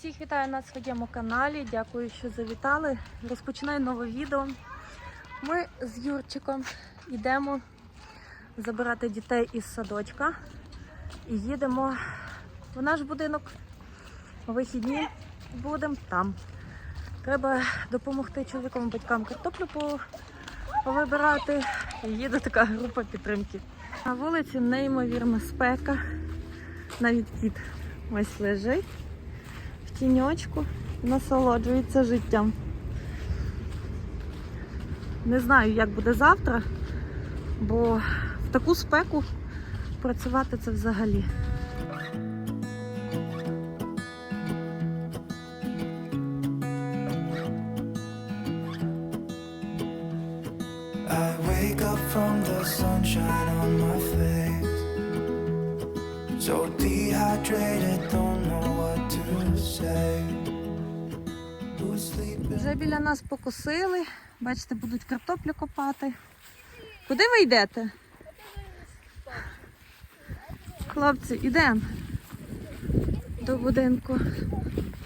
Всіх вітаю на своєму каналі. Дякую, що завітали. Розпочинаю нове відео. Ми з Юрчиком йдемо забирати дітей із садочка і їдемо в наш будинок. У вихідні будемо там. Треба допомогти чоловікам батькам картоплю по- повибирати. Їде така група підтримки. На вулиці неймовірна спека. Навіть кіт ось лежить тіньочку, насолоджується життям. Не знаю, як буде завтра, бо в таку спеку працювати це взагалі. Вже біля нас покосили. Бачите, будуть картоплю копати. Куди ви йдете? Хлопці, йдемо до будинку.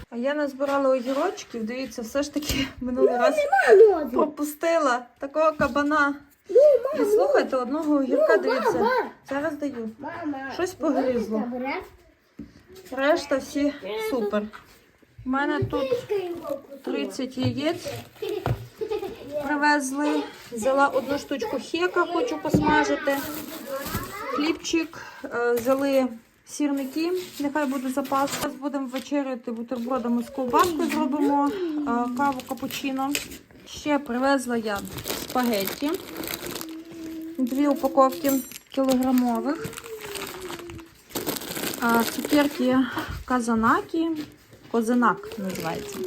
А я назбирала огірочків. Дивіться, все ж таки минулий раз пропустила такого кабана. І слухайте, одного огірка, дивіться. Зараз даю. Щось погризло. Решта всі супер. У мене тут 30 яєць привезли. Взяла одну штучку хека, хочу посмажити. Хлібчик, е, взяли сірники, нехай буде запас. Зараз будемо вечеряти бутербродами з ковбаскою, зробимо е, каву капучино. Ще привезла я спагетті. Дві упаковки кілограмових. Цукерки казанакі, козинак називається.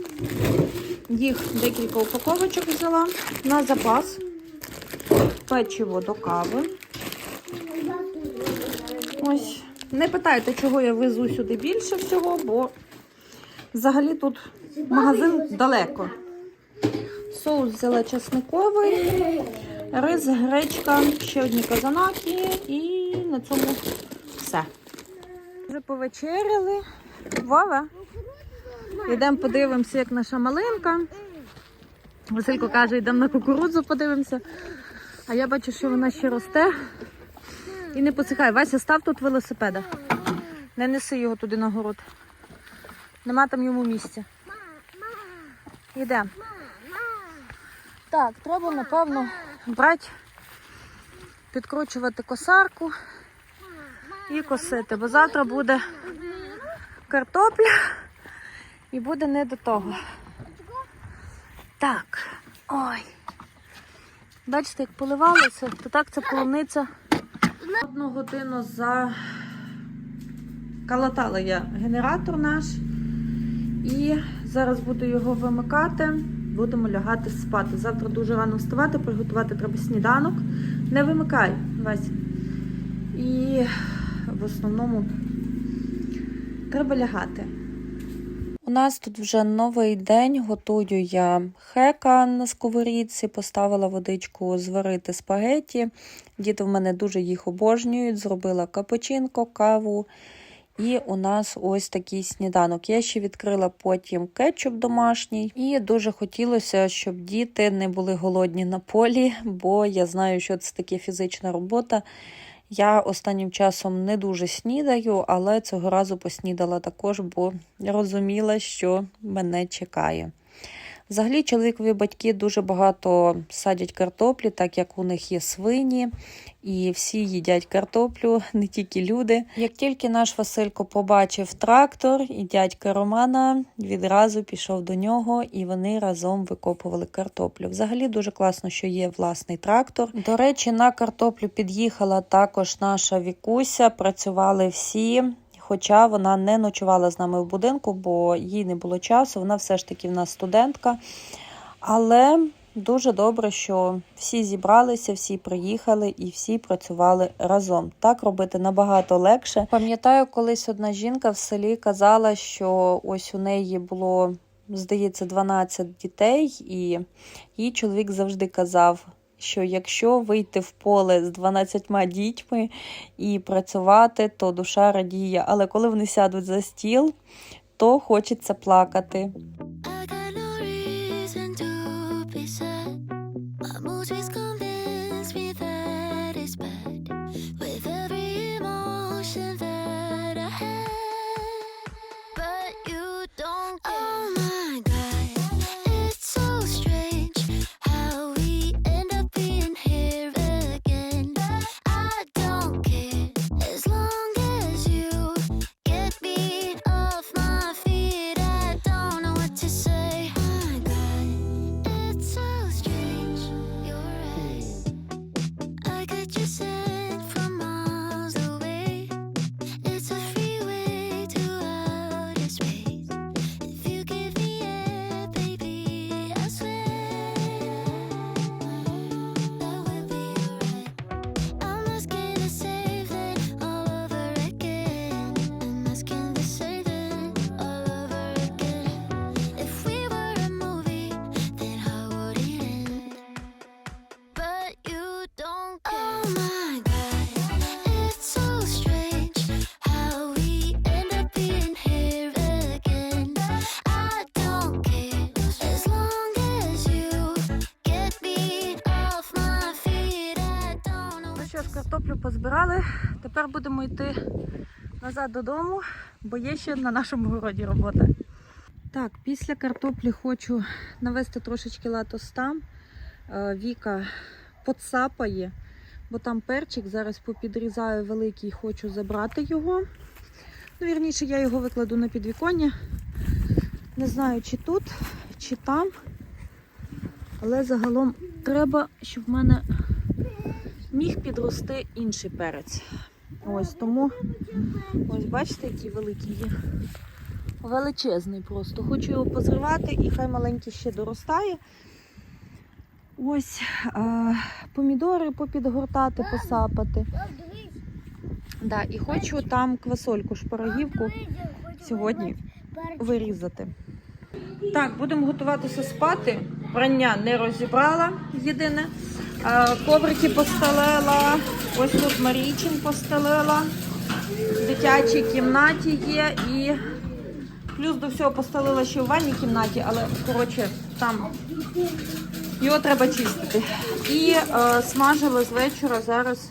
Їх декілька упаковочок взяла на запас. Печиво до кави. Ось. Не питайте, чого я везу сюди більше всього, бо взагалі тут магазин далеко. Соус взяла чесниковий, рис, гречка, ще одні казанаки і на цьому все. Вже повечеряли. Вова. Йдемо подивимося, як наша малинка. Василько каже, йдемо на кукурудзу подивимося. А я бачу, що вона ще росте. І не посихай. Вася, став тут велосипеда. Не неси його туди на город. Нема там йому місця. Йдемо. Так, треба, напевно, брати, підкручувати косарку і косити, бо завтра буде картопля і буде не до того. Так, ой. Бачите, як поливалося, то так це полуниця. Одну годину за калатала я генератор наш. І зараз буду його вимикати. Будемо лягати спати. Завтра дуже рано вставати, приготувати треба сніданок. Не вимикай, Вась. І в основному треба лягати. У нас тут вже новий день. Готую я хека на сковорідці, поставила водичку зварити спагеті. Діти в мене дуже їх обожнюють. Зробила капучинко, каву. І у нас ось такий сніданок. Я ще відкрила потім кетчуп домашній. І дуже хотілося, щоб діти не були голодні на полі, бо я знаю, що це таке фізична робота. Я останнім часом не дуже снідаю, але цього разу поснідала також, бо розуміла, що мене чекає. Взагалі, чоловікові батьки дуже багато садять картоплі, так як у них є свині, і всі їдять картоплю, не тільки люди. Як тільки наш Василько побачив трактор і дядька Романа, відразу пішов до нього, і вони разом викопували картоплю. Взагалі дуже класно, що є власний трактор. До речі, на картоплю під'їхала також наша Вікуся. Працювали всі. Хоча вона не ночувала з нами в будинку, бо їй не було часу. Вона все ж таки в нас студентка. Але дуже добре, що всі зібралися, всі приїхали і всі працювали разом. Так робити набагато легше. Пам'ятаю, колись одна жінка в селі казала, що ось у неї було, здається, 12 дітей, і їй чоловік завжди казав. Що якщо вийти в поле з 12 дітьми і працювати, то душа радіє. Але коли вони сядуть за стіл, то хочеться плакати. I got no to be sad. Позбирали. Тепер будемо йти назад додому, бо є ще на нашому городі робота. Так, після картоплі хочу навести трошечки латостам. Е, Віка подсапає, бо там перчик. Зараз попідрізаю великий, хочу забрати його. Ну, вірніше, я його викладу на підвіконня. Не знаю, чи тут, чи там. Але загалом треба, щоб в мене міг підрости інший перець. Ось тому, ось бачите, який великий є. Величезний просто. Хочу його позривати і хай маленький ще доростає. Ось а, помідори попідгортати, посапати. Да, і хочу там квасольку, шпарагівку сьогодні вирізати. Так, будемо готуватися спати. Прання не розібрала єдине. А, Коврики постелила. Ось тут Марійчин постелила. В дитячій кімнаті є. І плюс до всього постелила ще в ванній кімнаті, але коротше там його треба чистити. І е, смажила з вечора зараз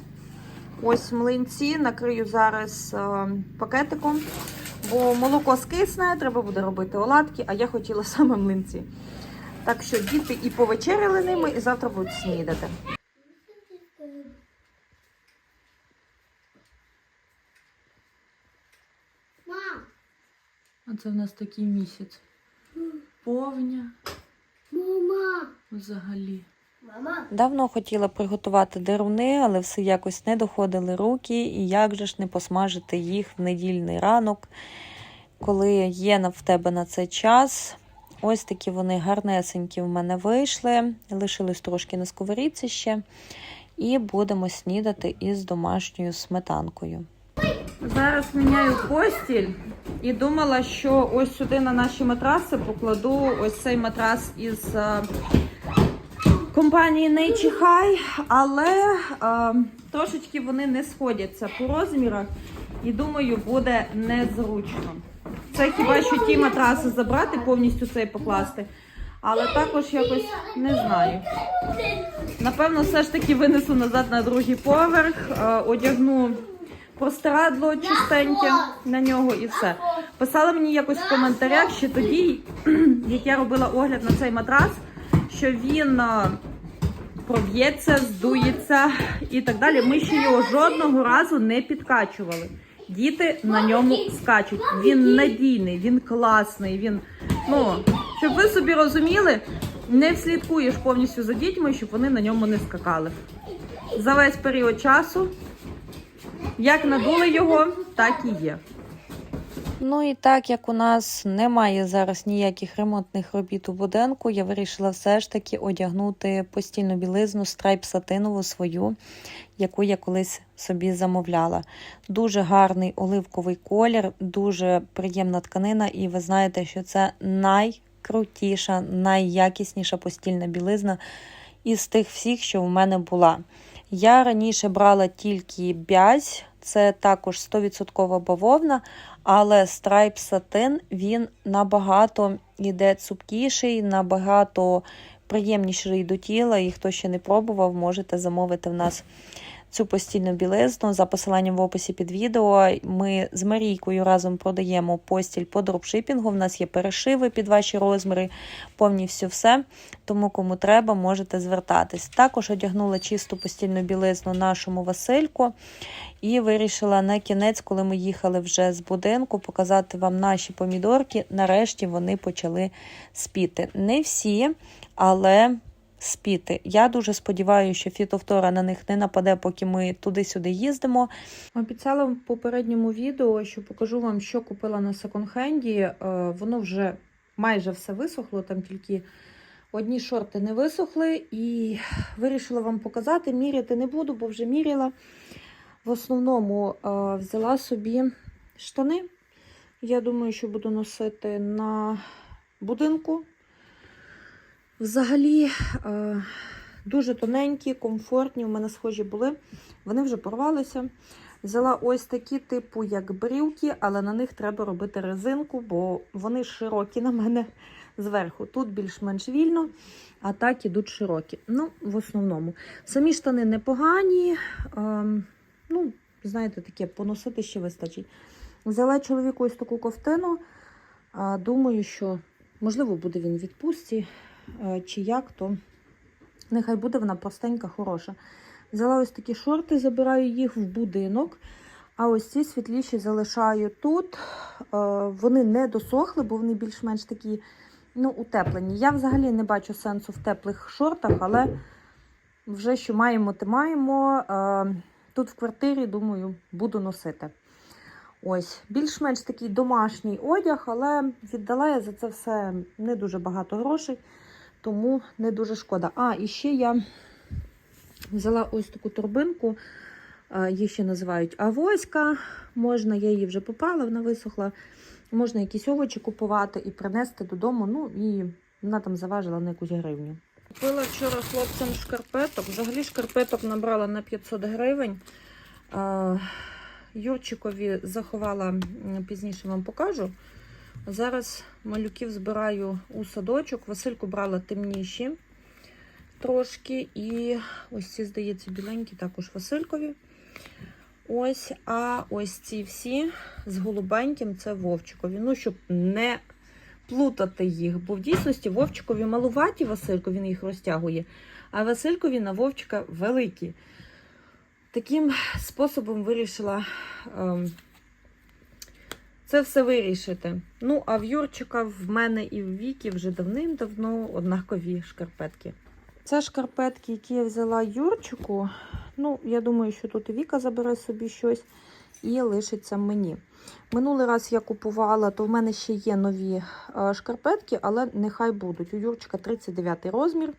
ось млинці. Накрию зараз е, пакетиком. Бо молоко скисне, треба буде робити оладки, а я хотіла саме млинці. Так що діти і повечеряли ними, і завтра будуть снідати. Оце в нас такий місяць. Повня мама, взагалі. мама. Давно хотіла приготувати деруни, але все якось не доходили руки, і як же ж не посмажити їх в недільний ранок, коли є в тебе на це час. Ось такі вони гарнесенькі в мене вийшли. Лишились трошки на сковорідці ще. І будемо снідати із домашньою сметанкою. Зараз міняю постіль і думала, що ось сюди на наші матраси покладу ось цей матрас із е, компанії Nature High, але е, трошечки вони не сходяться по розмірах і думаю, буде незручно. Це хіба що ті матраси забрати, повністю цей покласти. Але також якось не знаю. Напевно, все ж таки винесу назад на другий поверх, е, одягну простирадло чистеньке на нього і все. Писали мені якось в коментарях ще тоді, як я робила огляд на цей матрас, що він е, проб'ється, здується і так далі. Ми ще його жодного разу не підкачували. Діти на ньому скачуть. Він надійний, він класний. Він ну щоб ви собі розуміли, не слідкуєш повністю за дітьми, щоб вони на ньому не скакали. За весь період часу, як надули його, так і є. Ну і так як у нас немає зараз ніяких ремонтних робіт у будинку, я вирішила все ж таки одягнути постільну білизну страйп сатинову свою, яку я колись собі замовляла. Дуже гарний оливковий колір, дуже приємна тканина, і ви знаєте, що це найкрутіша, найякісніша постільна білизна із тих всіх, що в мене була. Я раніше брала тільки бязь, це також 100% бавовна, але страйп сатин він набагато йде цупкіший, набагато приємніший до тіла. І хто ще не пробував, можете замовити в нас цю постільну білизну за посиланням в описі під відео. Ми з Марійкою разом продаємо постіль по дропшипінгу. В нас є перешиви під ваші розміри, повністю все. Тому, кому треба, можете звертатись. Також одягнула чисту постільну білизну нашому Васильку і вирішила на кінець, коли ми їхали вже з будинку, показати вам наші помідорки. Нарешті вони почали спіти. Не всі, але спіти. Я дуже сподіваюся, що фітовтора на них не нападе, поки ми туди-сюди їздимо. Обіцяла в попередньому відео, що покажу вам, що купила на секонд-хенді. Е, Воно вже майже все висохло, там тільки одні шорти не висохли, і вирішила вам показати. Міряти не буду, бо вже міряла. В основному е, взяла собі штани. Я думаю, що буду носити на будинку. Взагалі е, дуже тоненькі, комфортні. У мене схожі були. Вони вже порвалися. Взяла ось такі, типу, як брюки, але на них треба робити резинку, бо вони широкі на мене зверху. Тут більш-менш вільно, а так ідуть широкі. Ну, в основному. Самі штани непогані. Е, ну, знаєте, таке, поносити ще вистачить. Взяла чоловіку ось таку ковтину. Думаю, що, можливо, буде він в відпустці чи як, то нехай буде вона простенька, хороша. Взяла ось такі шорти, забираю їх в будинок. А ось ці світліші залишаю тут. Е, Вони не досохли, бо вони більш-менш такі ну, утеплені. Я взагалі не бачу сенсу в теплих шортах, але вже що маємо, те маємо. Е, Тут в квартирі, думаю, буду носити. Ось, більш-менш такий домашній одяг, але віддала я за це все не дуже багато грошей, тому не дуже шкода. А, і ще я взяла ось таку торбинку, е, її ще називають авоська. Можна, я її вже попала, вона висохла. Можна якісь овочі купувати і принести додому. Ну і вона там заважила на якусь гривню. Купила вчора хлопцям шкарпеток. Взагалі шкарпеток набрала на 500 гривень. Е, Юрчикові заховала пізніше вам покажу. Зараз малюків збираю у садочок. Васильку брала темніші трошки. І ось ці, здається, біленькі також Василькові. Ось, а ось ці всі з голубеньким це Вовчикові. Ну, щоб не плутати їх, бо в дійсності Вовчикові малуваті Василько, він їх розтягує, а Василькові на Вовчика великі. Таким способом вирішила ем, це все вирішити. Ну, а в Юрчика в мене і в Вікі вже давним-давно однакові шкарпетки. Це шкарпетки, які я взяла Юрчику. Ну, я думаю, що тут і Віка забере собі щось і лишиться мені. Минулий раз я купувала, то в мене ще є нові е, шкарпетки, але нехай будуть. У Юрчика 39 розмір.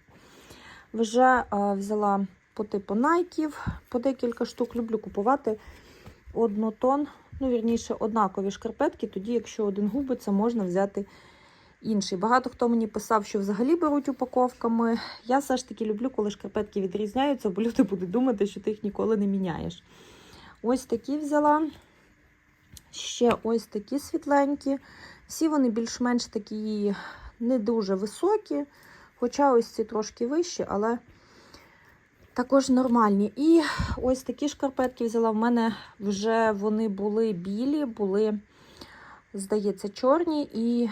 Вже е, взяла по типу найків, по декілька штук. Люблю купувати однотон, ну, вірніше, однакові шкарпетки. Тоді, якщо один губиться, можна взяти інший. Багато хто мені писав, що взагалі беруть упаковками. Я все ж таки люблю, коли шкарпетки відрізняються, бо люди будуть думати, що ти їх ніколи не міняєш. Ось такі взяла. Ще ось такі світленькі. Всі вони більш-менш такі не дуже високі, хоча ось ці трошки вищі, але також нормальні. І ось такі шкарпетки взяла. В мене вже вони були білі, були, здається, чорні і,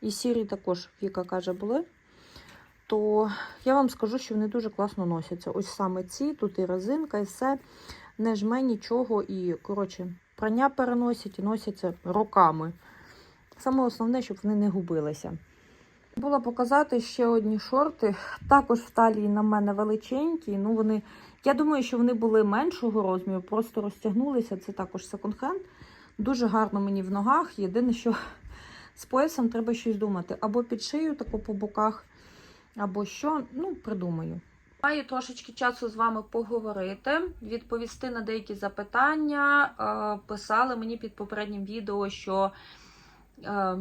і сірі також, Віка каже, були. То я вам скажу, що вони дуже класно носяться. Ось саме ці, тут і резинка, і все. Не жме нічого. І, коротше, прання переносять і носяться роками. Саме основне, щоб вони не губилися. Була показати ще одні шорти. Також в талії на мене величенькі. Ну, вони, я думаю, що вони були меншого розміру, просто розтягнулися. Це також секонд-хенд. Дуже гарно мені в ногах. Єдине, що з поясом треба щось думати. Або під шию, тако по боках, або що. Ну, придумаю. Маю трошечки часу з вами поговорити, відповісти на деякі запитання. Е, Писали мені під попереднім відео, що, е,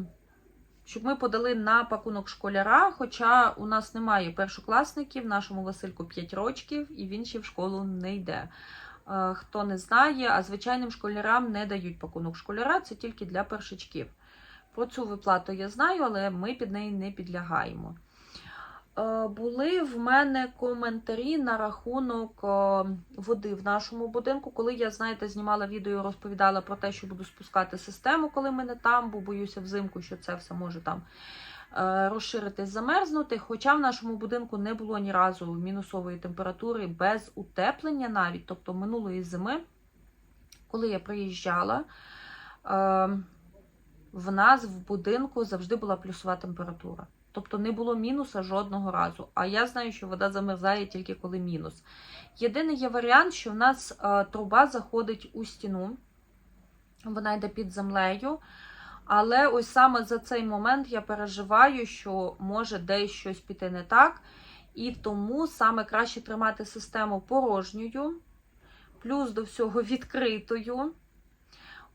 щоб ми подали на пакунок школяра. Хоча у нас немає першокласників, нашому Васильку 5 років, і він ще в школу не йде. Е, Хто не знає, а звичайним школярам не дають пакунок школяра, це тільки для першачків. Про цю виплату я знаю, але ми під неї не підлягаємо. Е, Були в мене коментарі на рахунок е, води в нашому будинку. Коли я, знаєте, знімала відео розповідала про те, що буду спускати систему, коли ми не там, бо боюся взимку, що це все може там е, розширитись, замерзнути. Хоча в нашому будинку не було ні разу мінусової температури без утеплення навіть, тобто минулої зими, коли я приїжджала. В нас в будинку завжди була плюсова температура. Тобто не було мінуса жодного разу. А я знаю, що вода замерзає тільки коли мінус. Єдиний є варіант, що в нас е, труба заходить у стіну, вона йде під землею. Але ось саме за цей момент я переживаю, що може десь щось піти не так. І тому саме краще тримати систему порожньою, плюс до всього відкритою.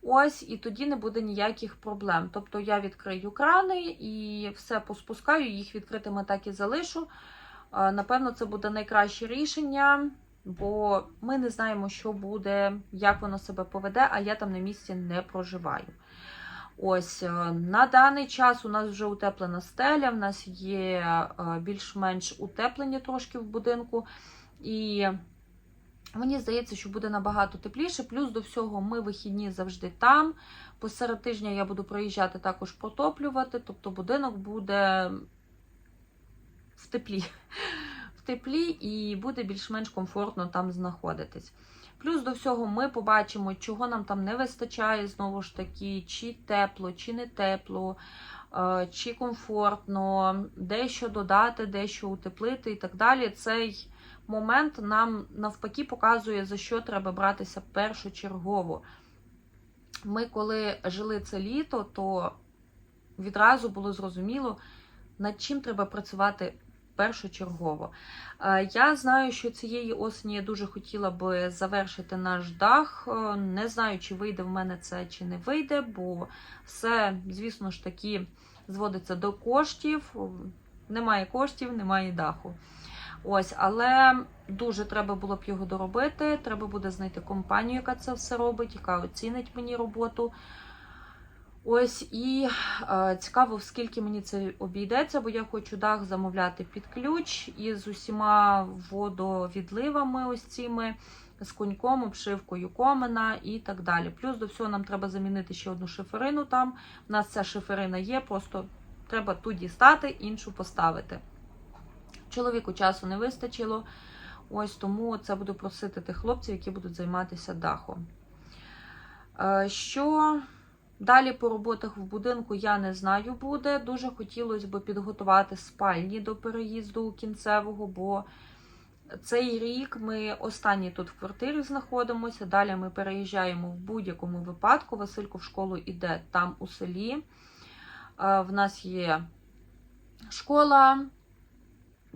Ось, і тоді не буде ніяких проблем. Тобто я відкрию крани і все поспускаю, їх відкритими так і залишу. Е, Напевно, це буде найкраще рішення, бо ми не знаємо, що буде, як воно себе поведе, а я там на місці не проживаю. Ось е, на даний час у нас вже утеплена стеля, в нас є е, більш-менш утеплення трошки в будинку. І Мені здається, що буде набагато тепліше. Плюс до всього ми вихідні завжди там. Посеред тижня я буду проїжджати також протоплювати, тобто будинок буде в теплі. В теплі і буде більш-менш комфортно там знаходитись. Плюс до всього ми побачимо, чого нам там не вистачає, знову ж таки, чи тепло, чи не тепло, е, чи комфортно, дещо додати, дещо утеплити і так далі. Цей момент нам навпаки показує, за що треба братися першочергово. Ми, коли жили це літо, то відразу було зрозуміло, над чим треба працювати першочергово. Е, Я знаю, що цієї осені я дуже хотіла би завершити наш дах. Е, Не знаю, чи вийде в мене це, чи не вийде, бо все, звісно ж таки, зводиться до коштів. Немає коштів, немає даху. Ось, але дуже треба було б його доробити. Треба буде знайти компанію, яка це все робить, яка оцінить мені роботу. Ось і е, цікаво, скільки мені це обійдеться, бо я хочу дах замовляти під ключ із усіма водовідливами, ось цими, з коньком, обшивкою комина і так далі. Плюс до всього нам треба замінити ще одну шиферину там. У нас ця шиферина є, просто треба ту дістати, іншу поставити. Чоловіку часу не вистачило. Ось тому це буду просити тих хлопців, які будуть займатися дахом. Е, Що далі по роботах в будинку, я не знаю, буде. Дуже хотілося б підготувати спальні до переїзду кінцевого, бо цей рік ми останні тут в квартирі знаходимося. Далі ми переїжджаємо в будь-якому випадку. Василько в школу йде там у селі. Е, В нас є школа.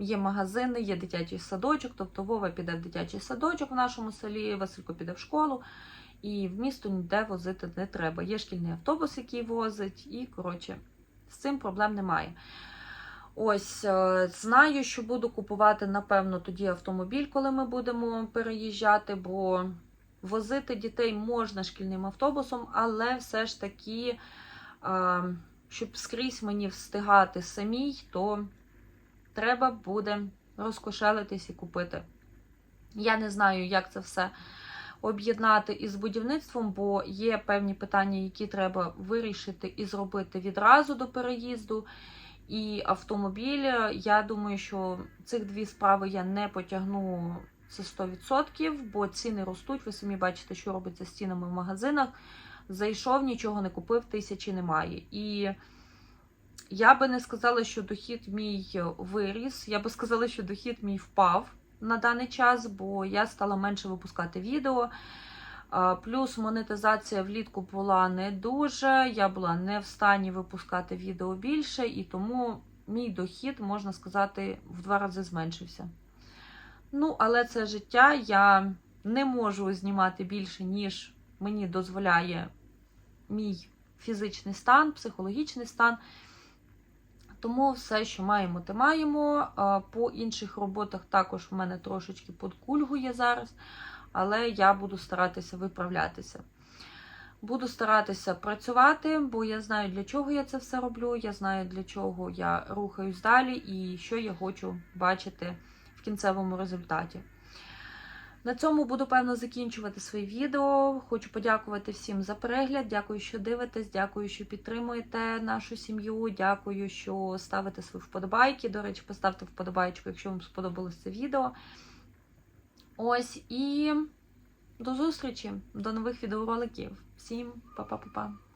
Є магазини, є дитячий садочок, тобто Вова піде в дитячий садочок в нашому селі, Василько піде в школу, і в місто ніде возити не треба. Є шкільний автобус, який возить, і, коротше, з цим проблем немає. Ось, е, знаю, що буду купувати, напевно, тоді автомобіль, коли ми будемо переїжджати, бо возити дітей можна шкільним автобусом, але все ж таки, е, щоб скрізь мені встигати самій, то треба буде розкошелитись і купити. Я не знаю, як це все об'єднати із будівництвом, бо є певні питання, які треба вирішити і зробити відразу до переїзду. І автомобіль, я думаю, що цих дві справи я не потягну це 100%, бо ціни ростуть. Ви самі бачите, що робиться з цінами в магазинах. Зайшов, нічого не купив, тисячі немає. І я би не сказала, що дохід мій виріс. Я би сказала, що дохід мій впав на даний час, бо я стала менше випускати відео. Плюс монетизація влітку була не дуже. Я була не в стані випускати відео більше, і тому мій дохід, можна сказати, в два рази зменшився. Ну, але це життя. Я не можу знімати більше, ніж мені дозволяє мій фізичний стан, психологічний стан. Тому все, що маємо, те маємо. По інших роботах також в мене трошечки подкульгує зараз, але я буду старатися виправлятися. Буду старатися працювати, бо я знаю, для чого я це все роблю. Я знаю, для чого я рухаюсь далі і що я хочу бачити в кінцевому результаті. На цьому буду певно закінчувати своє відео. Хочу подякувати всім за перегляд. Дякую, що дивитесь, дякую, що підтримуєте нашу сім'ю. Дякую, що ставите свої вподобайки. До речі, поставте вподобайку, якщо вам сподобалось це відео. Ось і до зустрічі, до нових відеороликів. Всім па-па-па-па.